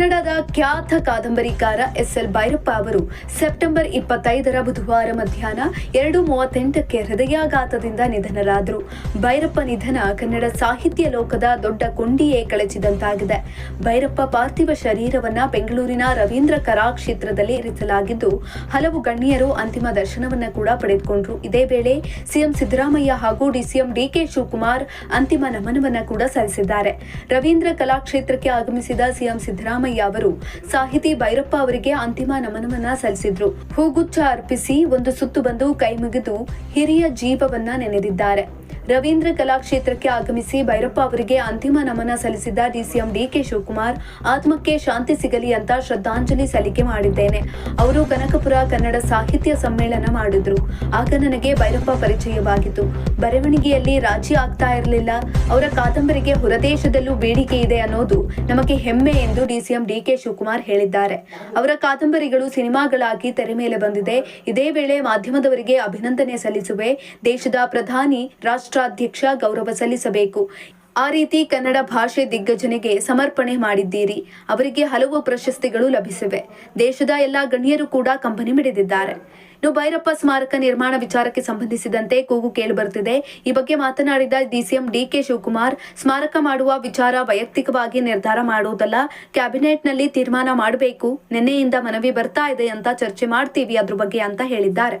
ಕನ್ನಡದ ಖ್ಯಾತ ಕಾದಂಬರಿಕಾರ S L Bhyrappa ಅವರು ಸೆಪ್ಟೆಂಬರ್ ಇಪ್ಪತ್ತೈದರ ಬುಧವಾರ ಮಧ್ಯಾಹ್ನ ಎರಡು ಮೂವತ್ತೆಂಟಕ್ಕೆ ಹೃದಯಾಘಾತದಿಂದ ನಿಧನರಾದರು. ಭೈರಪ್ಪ ನಿಧನ ಕನ್ನಡ ಸಾಹಿತ್ಯ ಲೋಕದ ದೊಡ್ಡ ಕೊಂಡಿಯೇ ಕಳಚಿದಂತಾಗಿದೆ. ಭೈರಪ್ಪ ಪಾರ್ಥಿವ ಶರೀರವನ್ನ ಬೆಂಗಳೂರಿನ ರವೀಂದ್ರ ಕಲಾಕ್ಷೇತ್ರದಲ್ಲಿ ಇರಿಸಲಾಗಿದ್ದು, ಹಲವು ಗಣ್ಯರು ಅಂತಿಮ ದರ್ಶನವನ್ನ ಕೂಡ ಪಡೆದುಕೊಂಡ್ರು. ಇದೇ ವೇಳೆ ಸಿಎಂ ಸಿದ್ದರಾಮಯ್ಯ ಹಾಗೂ ಡಿಸಿಎಂ ಡಿಕೆ ಶಿವಕುಮಾರ್ ಅಂತಿಮ ನಮನವನ್ನ ಕೂಡ ಸಲ್ಲಿಸಿದ್ದಾರೆ. ರವೀಂದ್ರ ಕಲಾಕ್ಷೇತ್ರಕ್ಕೆ ಆಗಮಿಸಿದ ಸಿಎಂ ಸಿದ್ದರಾಮಯ್ಯ ಅವರು ಸಾಹಿತಿ ಭೈರಪ್ಪ ಅವರಿಗೆ ಅಂತಿಮ ನಮನವನ್ನ ಸಲ್ಲಿಸಿದ್ರು. ಹೂಗುಚ್ಛ ಅರ್ಪಿಸಿ ಒಂದು ಸುತ್ತು ಬಂದು ಕೈ ಮುಗಿದು ಹಿರಿಯ ಜೀವವನ್ನ ನೆನೆದಿದ್ದಾರೆ. ರವೀಂದ್ರ ಕಲಾಕ್ಷೇತ್ರಕ್ಕೆ ಆಗಮಿಸಿ ಭೈರಪ್ಪ ಅವರಿಗೆ ಅಂತಿಮ ನಮನ ಸಲ್ಲಿಸಿದ ಡಿಸಿಎಂ ಡಿಕೆ ಶಿವಕುಮಾರ್, ಆತ್ಮಕ್ಕೆ ಶಾಂತಿ ಸಿಗಲಿ ಅಂತ ಶ್ರದ್ಧಾಂಜಲಿ ಸಲ್ಲಿಕೆ ಮಾಡಿದ್ದೇನೆ. ಅವರು ಕನಕಪುರ ಕನ್ನಡ ಸಾಹಿತ್ಯ ಸಮ್ಮೇಳನ ಮಾಡಿದ್ರು. ಆಗ ನನಗೆ ಭೈರಪ್ಪ ಪರಿಚಯವಾಗಿತ್ತು. ಬರವಣಿಗೆಯಲ್ಲಿ ರಾಜಿ ಆಗ್ತಾ ಇರಲಿಲ್ಲ. ಅವರ ಕಾದಂಬರಿಗೆ ಹೊರದೇಶದಲ್ಲೂ ಬೇಡಿಕೆ ಇದೆ ಅನ್ನೋದು ನಮಗೆ ಹೆಮ್ಮೆ ಎಂದು ಡಿಸಿಎಂ ಡಿಕೆ ಶಿವಕುಮಾರ್ ಹೇಳಿದ್ದಾರೆ. ಅವರ ಕಾದಂಬರಿಗಳು ಸಿನಿಮಾಗಳಾಗಿ ತೆರೆ ಮೇಲೆ ಬಂದಿದೆ. ಇದೇ ವೇಳೆ ಮಾಧ್ಯಮದವರಿಗೆ ಅಭಿನಂದನೆ ಸಲ್ಲಿಸುವೆ. ದೇಶದ ಪ್ರಧಾನಿ ರಾಷ್ಟ್ರಾಧ್ಯಕ್ಷ ಗೌರವ ಸಲ್ಲಿಸಬೇಕು. ಆ ರೀತಿ ಕನ್ನಡ ಭಾಷೆ ದಿಗ್ಗಜನಿಗೆ ಸಮರ್ಪಣೆ ಮಾಡಿದ್ದೀರಿ. ಅವರಿಗೆ ಹಲವು ಪ್ರಶಸ್ತಿಗಳು ಲಭಿಸಿವೆ. ದೇಶದ ಎಲ್ಲಾ ಗಣ್ಯರು ಕೂಡ ಕಂಬನಿ ಮಿಡಿದಿದ್ದಾರೆ. ಇನ್ನು ಭೈರಪ್ಪ ಸ್ಮಾರಕ ನಿರ್ಮಾಣ ವಿಚಾರಕ್ಕೆ ಸಂಬಂಧಿಸಿದಂತೆ ಕೂಗು ಕೇಳಿಬರುತ್ತಿದೆ. ಈ ಬಗ್ಗೆ ಮಾತನಾಡಿದ ಡಿಸಿಎಂ ಡಿಕೆ ಶಿವಕುಮಾರ್, ಸ್ಮಾರಕ ಮಾಡುವ ವಿಚಾರ ವೈಯಕ್ತಿಕವಾಗಿ ನಿರ್ಧಾರ ಮಾಡುವುದಲ್ಲ, ಕ್ಯಾಬಿನೆಟ್ನಲ್ಲಿ ತೀರ್ಮಾನ ಮಾಡಬೇಕು, ನಿನ್ನೆಯಿಂದ ಮನವಿ ಬರ್ತಾ ಇದೆ ಅಂತ ಚರ್ಚೆ ಮಾಡ್ತೀವಿ ಅದ್ರ ಬಗ್ಗೆ ಅಂತ ಹೇಳಿದ್ದಾರೆ.